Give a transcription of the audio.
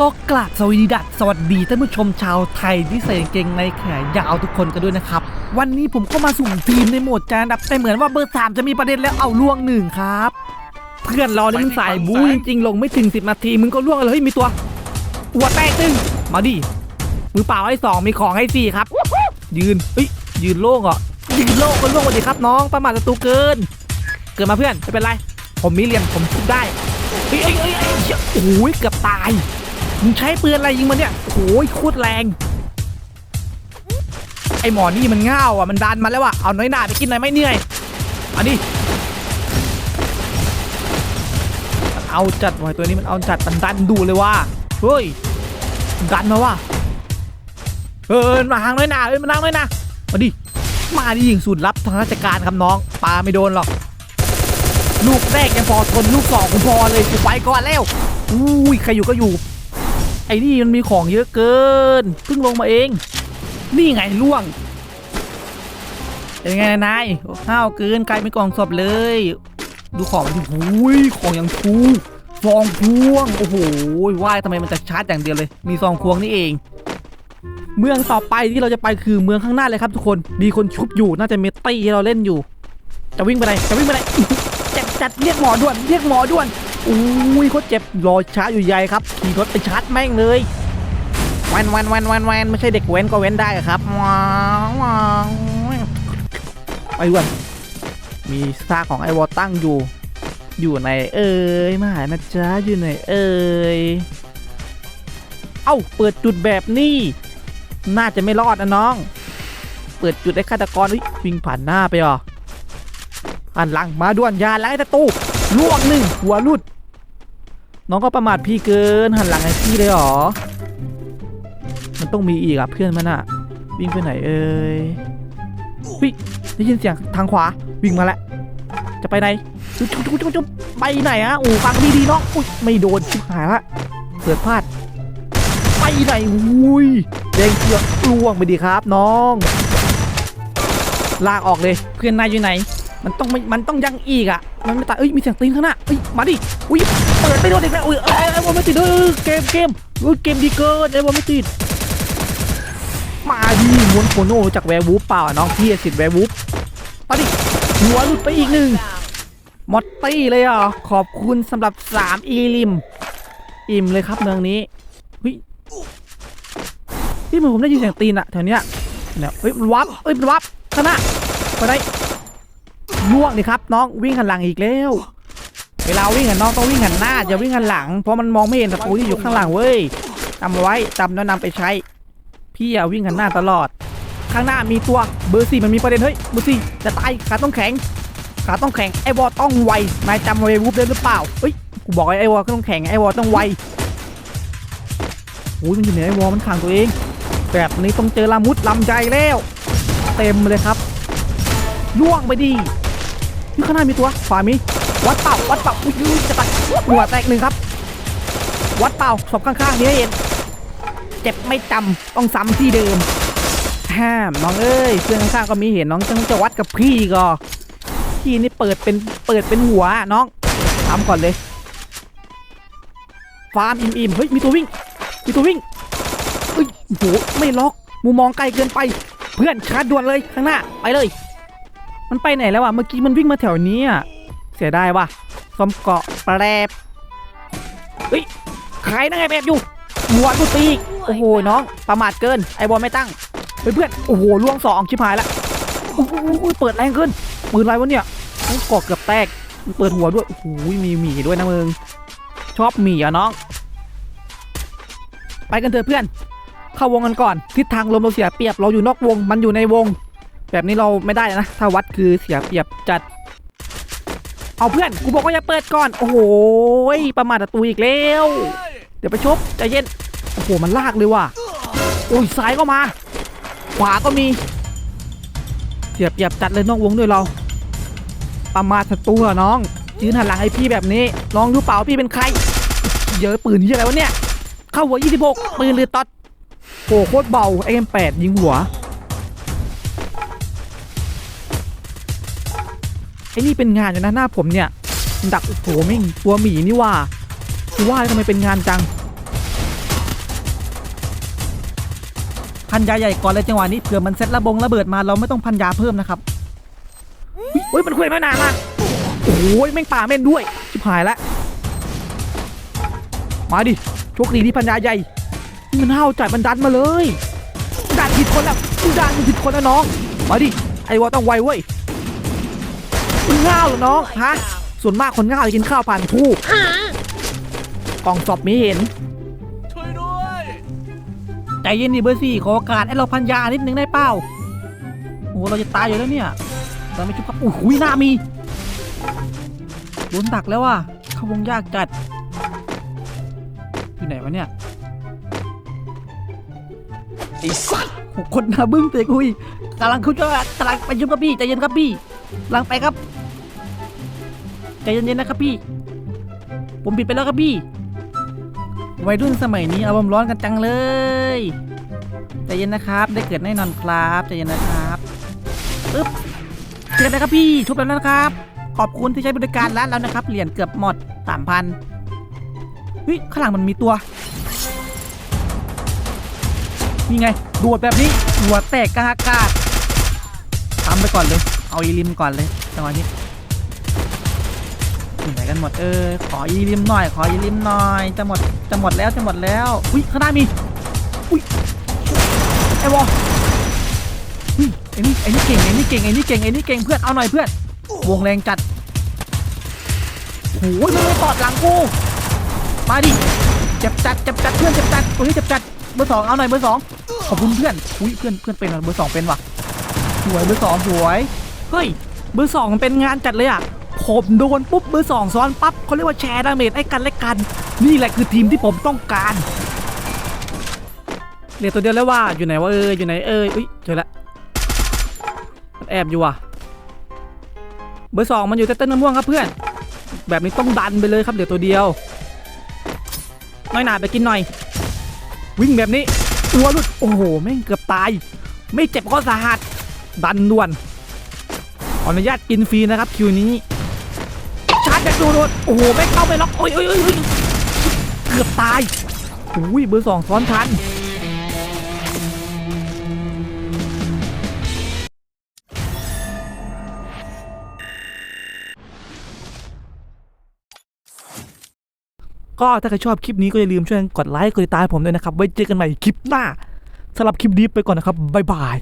ก็กราบสวัสดีดัสสวัสดีท่านผู้ชมชาวไทยที่ใส่เกงในแขนยาวทุกคนกันด้วยนะครับ วันนี้ผมก็มาสุ่มทีมในโหมดจานดับแต่เหมือนว่าเบอร์สามจะมีประเด็นแล้วเอาล่วงหนึ่งครับ เพื่อนเราเนี่ยมันสายบู๊จริงๆลงไม่ถึง10นาทีมึงก็ล่วงเลยเฮ้ยมีตัวหัวแตกหนึ่งมาดิมือเปล่าให้สองมีของให้สี่ครับ ยืนเฮ้ยยืนโล่งเหรอยืนโล่งก็ล่วงมาดิครับน้องประมาทศัตรูเกิน เกิดมาเพื่อนไม่เป็นไร ผมมีเหลี่ยมผมทุบได้เฮ้ยเฮ้ยเฮ้ยเฮ้ยโอ้ยเกือบตาย มึงใช้ปืนอะไรยิงมันเนี่ยโอ้ยโคตรแรง ไอหมอนี่มันง่าวอะ มันดันมาแล้วอะ เอาน้อยหนาไปกินหน่อยไม่เหนื่อยมาดิมันเอาจัดว่ะตัวนี้มันเอาจัดมันดันดูเลยว่ะเฮ้ย ดันมาว่ะเออมาทางน้อยหนาเอ้ยมาทางน้อยหนามาดิ มาดิยิงสูตรลับทางราชการครับน้อง ปลาไม่โดนหรอก ลูกแรกยังพอทนลูกสองกูพอเลยกูไปก่อนแล้วอุ้ยใครอยู่ก็อยู่ อ้นี่มันมีของเยอะเกินเพิ่งลงมาเอง นี่ไงล่วงเป็นไงนายห้าวเกินกลายเป็นกล่องศพเลย ดูของมันหุยของอย่างชูซองพวง โอ้โหว่ายทำไมมันจะชาร์จอย่างเดียวเลย มีซองพวงนี่เอง เมืองต่อไปที่เราจะไปคือเมืองข้างหน้าเลยครับทุกคน มีคนชุบอยู่ น่าจะเมตตี้ที่เราเล่นอยู่ จะวิ่งไปไหน จะวิ่งไปไหนเจ็บจัดเรียกหมอด่วน เรียกหมอด่วน อุ้ยเขาเจ็บรอช้าอยู่ใหญ่ครับขี่รถไปชาร์จแม่งเลยแวนแวนแวนแวนแวนไม่ใช่เด็กเว้นก็เว้นได้ครับว้าวว้วไปด่วนมีซากของไอวอตั้งอยู่ อยู่ในเอ่ยมาหานะจ๊ะอยู่ในเอ่ยเอ้าเปิดจุดแบบนี้น่าจะไม่รอดนะน้อง เปิดจุดไอ้ฆาตกรอุ๊ยวิ่งผ่านหน้าไปเหรอหันหลังมาด่วนยาไล่ตะตู ลวงหนึ่งหัวรุด น้องก็ประมาทพี่เกินหันหลังให้พี่เลยหรอ มันต้องมีอีกอะเพื่อนมันอะวิ่งไปไหนเอ่ยวิได้ยินเสียงทางขวาวิ่งมาแล้วจะไปไหนจุ๊บจุ๊บจุ๊บจุ๊บไปไหนอะโอ้ฟังดีๆน้องอุ้ยไม่โดนชิบหายละเกิดพลาด ไปไหนอุ้ยเด้งเกือกล่วงไปดีครับน้อง ลากออกเลยเพื่อนนายอยู่ไหน มันต้องไม่มันต้องยังอีกอะ มันไม่ตายเอ้ย มีเสียงตีนข้างหน้าเอ้ย มาดิ อุ้ย เปิดไม่โดนอีกแล้วอุ้ยเอ้ยไอ้บอลไม่ติดเออเกมเกมเออเกมดีเกินไอ้บอลไม่ติด มาดิม้วนโคโน่จากแวร์วูฟเปล่าน้องพี่สิทธิ์แวร์วูฟมาดิ หัวหลุดไปอีกหนึ่งมอตตี้เลยอะ ขอบคุณสำหรับ3อีลิม อิ่มเลยครับเมืองนี้เฮ้ยที่เหมือนผมได้ยินเสียงตีนอะแถวเนี้ยเนี่ยเฮ้ยมันวับเอ้ยมันวับข้างหน้าไปได้ ล่วงดิครับ น้องวิ่งหันหลังอีกแล้ว เวลาวิ่งหันน้องต้องวิ่งหันหน้าอย่าวิ่งหันหลังเพราะมันมองไม่เห็นศัตรูที่อยู่ข้างหลังเว้ยจำไว้จำแล้วนำไปใช้ พี่อย่าวิ่งหันหน้าตลอด ข้างหน้ามีตัวเบอร์สี่มันมีประเด็นเฮ้ยเบอร์สี่จะตายขาต้องแข็งขาต้องแข็งไอวอลต้องไวนายจำไว้วูบได้หรือเปล่าเฮ้ยกูบอกไอไอวอลต้องแข็งไอวอลต้องไวโอ้ยมันอยู่ไหนไอวอลมันขังตัวเอง แบบนี้ต้องเจอลามุดลำใจแล้ว เต็มเลยครับ ล่วงไปดีที่ข้างหน้ามีตัวขวามีวัดเป่าวัดเป่าอุ้ยอุ้ยจะตัดหัวแตกหนึ่งครับ วัดเป่าศพข้างๆนี้เห็นเจ็บไม่จำต้องซ้ำที่เดิมห้ามน้องเอ้ยเพื่อนข้างๆก็มีเห็นน้องจะจะวัดกับพี่ก็พี่นี่เปิดเป็นเปิดเป็นหัวน้องทำก่อนเลยฟาร์มอิ่มๆเฮ้ยมีตัววิ่ง มีตัววิ่งเอ้ยโอ้โหไม่ล็อกมุมมองไกลเกินไป เพื่อนชาร์จด่วนเลยข้างหน้าไปเลย มันไปไหนแล้วอะ เมื่อกี้มันวิ่งมาแถวนี้อะ เสียดายว่ะซอมเกาะแปรบเฮ้ยใครนั่งไงแบบอยู่หัวกูตีโอ้โหน้องประมาทเกินไอบอลไม่ตั้งเฮ้ยเพื่อนโอ้โหล่วงสองชิบหายละโอ้โหเปิดแรงขึ้นปืนอะไรวะเนี่ยโอ้เกาะเกือบแตกมันเปิดหัวด้วยโอ้โหมีหมีด้วยนะมึงชอบหมีอะน้อง ไปกันเถอะเพื่อน เข้าวงกันก่อนทิศทางลมเราเสียเปรียบเราอยู่นอกวงมันอยู่ในวง แบบนี้เราไม่ได้นะ ถ้าวัดคือเสียเปรียบจัด เอาเพื่อน กูบอกว่าอย่าเปิดก่อน โอ้โหประมาทศัตรูอีกแล้ว เดี๋ยวไปชบใจเย็น โอ้โห มันลากเลยว่ะ โอ้ยซ้ายก็มา ขวาก็มี เสียเปรียบจัดเลยนอกวงด้วยเรา ประมาทศัตรูอะน้อง ยืนหันหลังให้พี่แบบนี้ น้องรู้เปล่าพี่เป็นใคร เยอะปืนที่อะไรวะเนี่ย เข้าหัว 26 ปืนหรือตอดโอ้โคตรเบาเอ็มแปดยิงหัว ไอ้นี่เป็นงานอยู่นะหน้าผมเนี่ย ดักโอ้โหมิ่งตัวหมีนี่ว่าคือว่าทำไมเป็นงานจังพันยาใหญ่ก่อนเลยจังหวะนี้เผื่อมันเซ็ตระบงระเบิดมาเราไม่ต้องพันยาเพิ่มนะครับเฮ้ยมันคุยไม่นานมากโอ้ยแม่งป่าแม่นด้วยชิบหายละมาดิโชคดีที่พันยาใหญ่ มันห้าวจัดมันดันมาเลยดันผิดคนแล้วดันผิดคนแล้วน้องมาดิไอ้วอต้องไวเว้ย มึงห้าวเหรอน้องฮะส่วนมากคนห้าวจะกินข้าวผ่านทูกกล่องสอบมีเห็นช่วยด้วยใจเย็นดิเบอร์สี่ขอโอกาสให้เราพันยานิดนึงได้เปล่าโอ้โหเราจะตายอยู่แล้วเนี่ยเราไม่ชุบครับโอ้โหหน้ามีโดนดักแล้วว่ะเข้าวงยากจัดอยู่ไหนวะเนี่ยไอ้สัตว์โอ้โหคนหน้าบึ้งเตะกุยกำลังคุณจะกำลังไปยุบครับพี่ใจเย็นครับพี่ กำลังไปครับใจเย็นๆนะครับพี่ ผมปิดไปแล้วครับพี่ วัยรุ่นสมัยนี้อารมณ์ร้อนกันจังเลยใจเย็นนะครับ ได้เกิดแน่นอนครับใจเย็นนะครับอึ๊บเจอกันนะครับพี่ชุบแล้วนะครับ ขอบคุณที่ใช้บริการร้านเรานะครับ เหรียญเกือบหมดสามพันเฮ้ยข้างหลังมันมีตัวนี่ไงดวดแบบนี้หัวแตกกลางอากาศ ทำไปก่อนเลย เอาอีลิมก่อนเลยจังหวะนี้อยู่ไหนกันหมดเออขออีลิมหน่อย ขออีลิมหน่อย จะหมด จะหมดแล้ว จะหมดแล้ว อุ้ยข้างหน้ามี อุ้ย ไอ้วออุ้ยไอ้นี่ ไอ้นี่เก่ง ไอ้นี่เก่ง ไอ้นี่เก่ง ไอ้นี่เก่ง เพื่อน เอาหน่อยเพื่อน วงแรงจัดโอ้ยไม่ไม่ตอดหลังกู มาดิ เจ็บจัด เจ็บจัด เพื่อน เจ็บจัด โอ้ยเจ็บจัด เบอร์สองเอาหน่อยเบอร์สองขอบคุณเพื่อน อุ้ยเพื่อน เพื่อนเป็นว่ะเบอร์สองเป็นว่ะ สวยเบอร์สองสวยเฮ้ยเบอร์สองมันเป็นงานจัดเลยอะผมโดนปุ๊บเบอร์สองซ้อนปั๊บเขาเรียกว่าแชร์ดาเมจให้กันและกัน นี่แหละคือทีมที่ผมต้องการเหลือตัวเดียวแล้วว่าอยู่ไหนวะเอออยู่ไหนเอออุ้ยเจอละมันแอบอยู่ว่ะเบอร์สองมันอยู่ใต้ต้นมะม่วงครับเพื่อน แบบนี้ต้องดันไปเลยครับเดี๋ยวตัวเดียว น้อยหนาไปกินหน่อย วิ่งแบบนี้ตัวหลุดโอ้โหแม่งเกือบตาย ไม่เจ็บก็สาหัส ดันด่วนขออนุญาตกินฟรีนะครับคิวนี้ชาร์จแบบโดนโอ้โหแม่เข้าไปล็อกโอ้ยโอ้ยโอ้ยเกือบตายอุ้ยเบอร์สองซ้อนทันก็ถ้าใครชอบคลิปนี้ก็อย่าลืมช่วยกดไลค์กดติดตามผมด้วยนะครับ ไว้เจอกันใหม่คลิปหน้าสำหรับคลิปนี้ไปก่อนนะครับ บ๊ายบาย